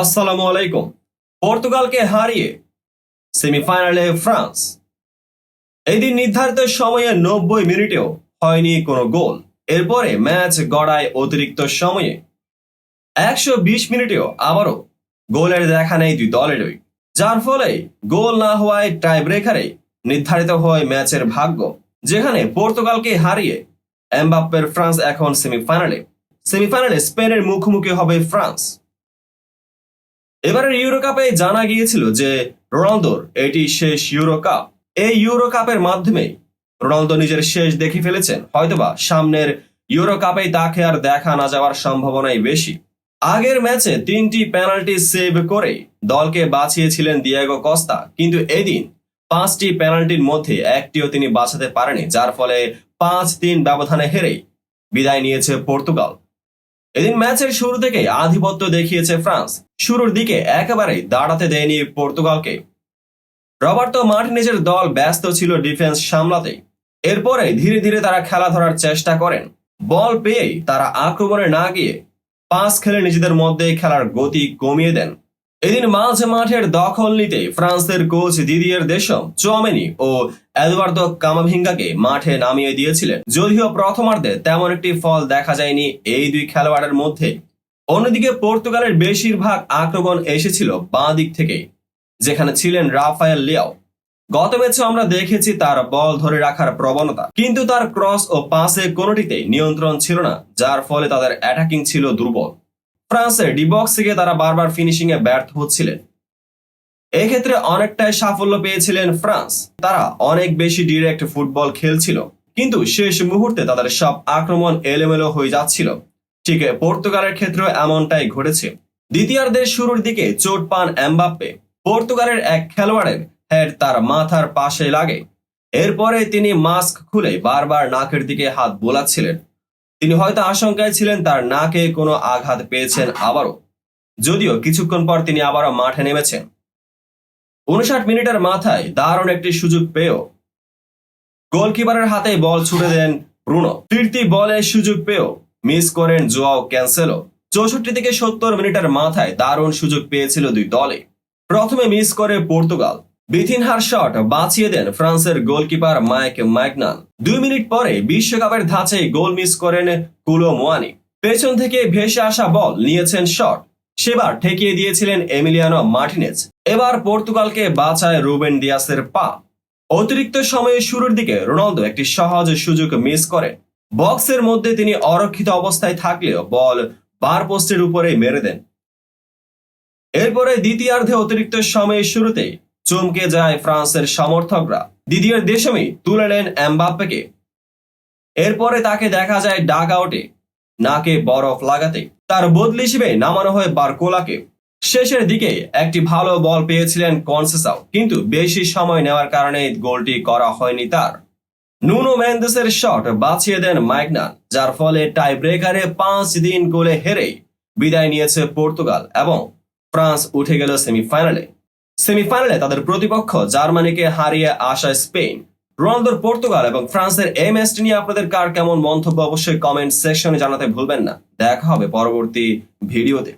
আসসালামু আলাইকুম পর্তুগালকে হারিয়ে সেমিফাইনালে ফ্রান্স। এই দিন নির্ধারিত সময়ে নব্বই মিনিটেও হয়নি কোনো গোল। এরপরে ম্যাচ গড়ায় অতিরিক্ত সময়ে একশো বিশ মিনিটেও আবারও গোলের দেখা নেই দুই দলেরই। যার ফলে গোল না হওয়ায় টাই ব্রেকারে নির্ধারিত হয় ম্যাচের ভাগ্য, যেখানে পর্তুগালকে হারিয়ে এমবাপ্পের ফ্রান্স এখন সেমিফাইনালে। সেমিফাইনালে স্পেনের মুখোমুখি হবে ফ্রান্স। এবারের ইউরো কাপে জানা গিয়েছিল যে রোনালদোর এটি শেষ ইউরো কাপ এই ইউরো কাপের মাধ্যমে রোনালদো নিজের শেষ দেখে ফেলেছেন। হয়তোবা সামনের ইউরো কাপেই তাকে আর দেখা না যাওয়ার সম্ভাবনাই বেশি। আগের ম্যাচে তিনটি পেনাল্টি সেভ করে দলকে বাঁচিয়েছিলেন দিয়েগো কস্তা, কিন্তু এদিন পাঁচটি পেনাল্টির মধ্যে একটিও তিনি বাঁচাতে পারেনি, যার ফলে পাঁচ তিন ব্যবধানে হেরেই বিদায় নিয়েছে পর্তুগাল। এদিন ম্যাচের শুরু থেকে আধিপত্য দেখিয়েছে ফ্রান্স। শুরুর দিকে একেবারেই দাঁড়াতে দেয়নি পর্তুগালকে। রবার্তো মার্টিনেজের দল ব্যস্ত ছিল ডিফেন্স সামলাতে এরপরে ধীরে ধীরে তারা খেলা ধরার চেষ্টা করেন। বল পেয়েই তারা আক্রমণে না গিয়ে পাস খেলে নিজেদের মধ্যে খেলার গতি কমিয়ে দেন। এদিন মাঝ মাঠের দখল নিতে ফ্রান্সের কোচ দিদিয়ের দেশম চোয়ামেনি ও এদওয়ার্দো কামাভিঙ্গাকে মাঠে নামিয়ে দিয়েছিলেন। যদিও প্রথমার্ধে তেমন একটি ফল দেখা যায়নি এই দুই খেলোয়াড়ের মধ্যে। অন্যদিকে পর্তুগালের বেশিরভাগ আক্রমণ এসেছিল বাঁ দিক থেকে, যেখানে ছিলেন রাফায়েল লিয়াও। গত ম্যাচে আমরা দেখেছি তার বল ধরে রাখার প্রবণতা, কিন্তু তার ক্রস ও পাসে কোনোটিতে নিয়ন্ত্রণ ছিল না, যার ফলে তাদের অ্যাটাকিং ছিল দুর্বল। ফ্রান্সের ডিবক্স থেকে তারা বারবার ফিনিশিং এ ব্যর্থ হচ্ছিলেন। এক্ষেত্রে অনেকটাই সাফল্য পেয়েছিলেন ফ্রান্স। তারা অনেক বেশি ডিরেক্ট ফুটবল খেলছিল। কিন্তু শেষ মুহূর্তে তাদের সব আক্রমণ এলোমেলো হয়ে যাচ্ছিল। ঠিক পর্তুগালের ক্ষেত্রেও এমনটাই ঘটেছে। দ্বিতীয়ার্ধের শুরুর দিকে চোট পান এমবাপ্পে। পর্তুগালের এক খেলোয়াড়ের হেড তার মাথার পাশে লাগে। এরপরে তিনি মাস্ক খুলে বারবার নাকের দিকে হাত বোলাচ্ছিলেন। তিনি হয়তো আশঙ্কায় ছিলেন তার নাকে কোনো আঘাত পেয়েছেন আবারও। যদিও কিছুক্ষণ পর তিনি আবারও মাঠে নেমেছেন। উনষাট মিনিটের মাথায় দারুণ একটি সুযোগ পেয়েও গোলকিপারের হাতে বল ছুটে দেন ব্রুনো। ফিরতি বলে সুযোগ পেয়েও মিস করেন জোয়াও ক্যান্সেলো। চৌষট্টি থেকে সত্তর মিনিটের মাথায় দারুণ সুযোগ পেয়েছিল দুই দলে। প্রথমে মিস করে পর্তুগাল। বিথিনহার শট বাঁচিয়ে দেন ফ্রান্সের গোলকিপার মাইক ম্যাগনান দুই মিনিট পরে বিশ্বকাপের ধাঁচে গোল মিস করেন কুলো মোয়ানি। পেছন থেকে ভেসে আসা বল নিয়েছেন শট। সেবার ঠেকিয়ে দিয়েছিলেন এমিলিয়ানো মার্টিনেজ। এবার পর্তুগালকে বাঁচায় রুবেন দিয়াসের পা। অতিরিক্ত সময়ে শুরুর দিকে রোনালদো একটি সহজ সুযোগ মিস করে। বক্সের মধ্যে তিনি অরক্ষিত অবস্থায় থাকলেও বল বার পোস্টের উপরে মেরে দেন। এরপরে দ্বিতীয়ার্ধে অতিরিক্ত সময়ের শুরুতেই চমকে যায় ফ্রান্সের সমর্থকরা। দ্বিতীয় দেশমই তুলে নেন এমবাপ্পেকে। এরপরে তাকে দেখা যায় ডাগ আউটে। নাকে বরফ লাগাতে। তার বদলি হিসেবে নামানো হয় বারকোলাকে। শেষের দিকে একটি ভালো বল পেয়েছিলেন কনসেসাও, কিন্তু বেশি সময় নেওয়ার কারণে গোলটি করা হয়নি তার। নুনো মেন্দেসের শট বাঁচিয়ে দেন মাইকনান যার ফলে টাই ব্রেকারে পাঁচ দিন গোলে হেরে বিদায় নিয়েছে পর্তুগাল এবং ফ্রান্স উঠে গেল সেমিফাইনালে। সেমিফাইনালে তাদের প্রতিপক্ষ জার্মানিকে হারিয়ে আসা স্পেন। রোনালদোর পর্তুগাল এবং ফ্রান্সের এই ম্যাচটি নিয়ে আপনাদের কার কেমন মন্তব্য অবশ্যই কমেন্ট সেকশনে জানাতে ভুলবেন না। দেখা হবে পরবর্তী ভিডিওতে